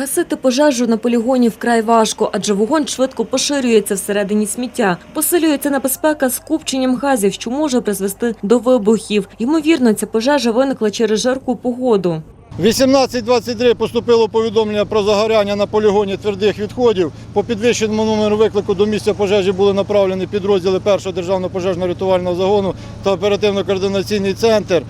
Гасити пожежу на полігоні вкрай важко, адже вогонь швидко поширюється всередині сміття. Посилюється небезпека скупченням газів, що може призвести до вибухів. Ймовірно, ця пожежа виникла через жарку погоду. 18.23 поступило повідомлення про загоряння на полігоні твердих відходів. По підвищеному номеру виклику до місця пожежі були направлені підрозділи 1-го державного пожежно-рятувального загону та оперативно-координаційний центр.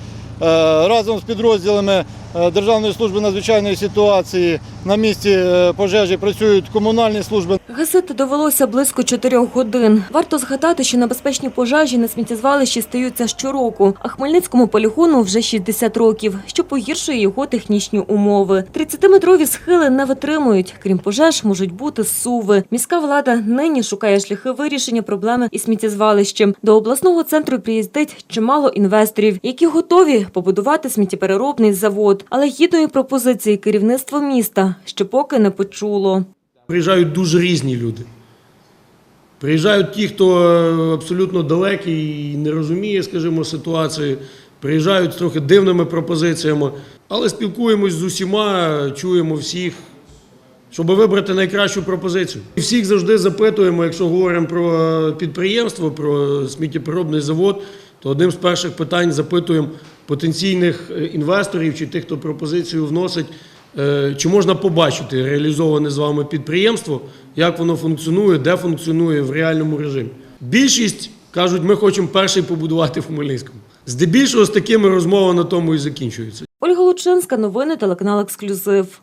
Е, Разом з підрозділами Державної служби надзвичайної ситуації на місці е, пожежі працюють комунальні служби. Гасити довелося близько чотирьох годин. Варто згадати, що небезпечні пожежі на сміттєзвалищі стаються щороку, а Хмельницькому полігону вже 60 років, що погіршує його технічні умови. 30-метрові схили не витримують. Крім пожеж, можуть бути суви. Міська влада нині шукає шляхи вирішення проблеми із сміттєзвалищем. До обласного центру приїздить чимало інвесторів, які готові побудувати сміттєпереробний завод. Але гідної пропозиції керівництво міста ще поки не почуло. Приїжджають дуже різні люди. Приїжджають ті, хто е, абсолютно далекий і не розуміє, скажімо, ситуації. Приїжджають з трохи дивними пропозиціями, але спілкуємось з усіма, чуємо всіх, щоб вибрати найкращу пропозицію. І всіх завжди запитуємо, якщо говоримо про підприємство, про сміттєпереробний завод, то одним з перших питань запитуємо потенційних е, інвесторів чи тих, хто пропозицію вносить, е, чи можна побачити реалізоване з вами підприємство, як воно функціонує, де функціонує в реальному режимі. Більшість кажуть, ми хочемо перший побудувати в Хмельницькому. Здебільшого з такими розмовами на тому і закінчується. Ольга Лучинська, новини телеканал Ексклюзив.